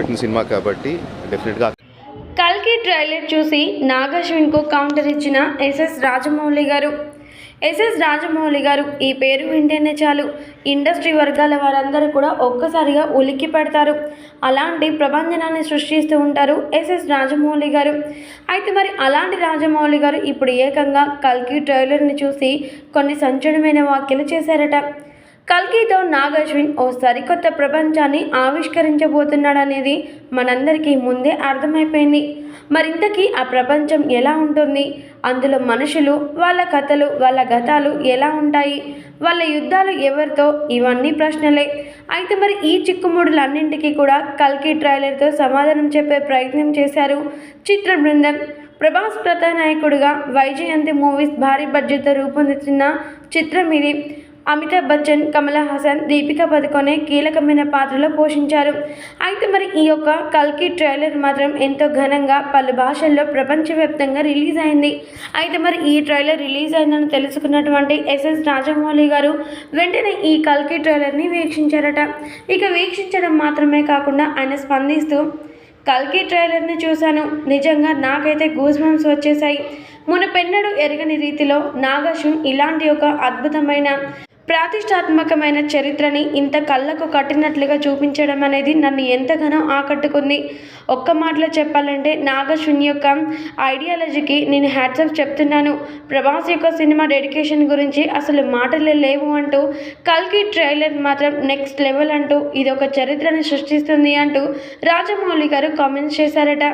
పెట్టిన సినిమా కాబట్టి డెఫినెట్గా కల్కి ట్రైలర్ చూసి నాగశ్విన్కు కౌంటర్ ఇచ్చిన ఎస్ఎస్ రాజమౌళి గారు. ఎస్ఎస్ రాజమౌళి గారు ఈ పేరు వింటేనే చాలు. ఇండస్ట్రీ వర్గాల వారందరూ కూడా ఒక్కసారిగా ఉలిక్కి పెడతారు. అలాంటి ప్రభంజనాన్ని సృష్టిస్తూ ఉంటారు ఎస్ఎస్ రాజమౌళి గారు. అయితే మరి అలాంటి రాజమౌళి గారు ఇప్పుడు ఏకంగా కల్కి ట్రైలర్ని చూసి కొన్ని సంచలనమైన వ్యాఖ్యలు చేశారట. కల్కితో నాగ్ ఓ సరికొత్త ప్రపంచాన్ని ఆవిష్కరించబోతున్నాడనేది మనందరికీ ముందే అర్థమైపోయింది. మరింతకీ ఆ ప్రపంచం ఎలా ఉంటుంది? అందులో మనుషులు వాళ్ళ కథలు వాళ్ళ గతాలు ఎలా ఉంటాయి? వాళ్ళ యుద్ధాలు ఎవరితో? ఇవన్నీ ప్రశ్నలే. అయితే మరి ఈ చిక్కుముడులన్నింటికీ కూడా కల్కి ట్రైలర్తో సమాధానం చెప్పే ప్రయత్నం చేశారు చిత్ర బృందం. ప్రభాస్ ప్రధానాయకుడిగా వైజయంతి మూవీస్ భారీ బడ్జెట్తో రూపొందుతున్న చిత్రం ఇది. అమితాబ్ బచ్చన్ కమల్ హాసన్ దీపికా పదుకొనే కీలకమైన పాత్రలో పోషించారు. అయితే మరి ఈ యొక్క కల్కి ట్రైలర్ మాత్రం ఎంతో ఘనంగా పలు భాషల్లో ప్రపంచవ్యాప్తంగా రిలీజ్ అయింది. అయితే మరి ఈ ట్రైలర్ రిలీజ్ అయిందని తెలుసుకున్నటువంటి ఎస్ఎస్ రాజమౌళి గారు వెంటనే ఈ కల్కి ట్రైలర్ని వీక్షించారట. ఇక వీక్షించడం మాత్రమే కాకుండా ఆయన స్పందిస్తూ కల్కి ట్రైలర్ని చూశాను. నిజంగా నాకైతే గూస్ బంప్స్ వచ్చేసాయి మునపెన్నడు ఎరగని రీతిలో నాగశం ఇలాంటి ఒక అద్భుతమైన ప్రతిష్టాత్మకమైన చరిత్రని ఇంత కళ్ళకు కట్టినట్లుగా చూపించడం అనేది నన్ను ఎంతగానో ఆకట్టుకుంది. ఒక్క మాటలో చెప్పాలంటే నాగశ్విన్ యొక్క ఐడియాలజీకి నేను హ్యాట్సప్ చెప్తున్నాను. ప్రభాస్ యొక్క సినిమా డెడికేషన్ గురించి అసలు మాటలే లేవు అంటూ కల్కి ట్రైలర్ మాత్రం నెక్స్ట్ లెవెల్ అంటూ ఇది ఒక చరిత్రని సృష్టిస్తుంది అంటూ రాజమౌళి గారు కామెంట్స్ చేశారట.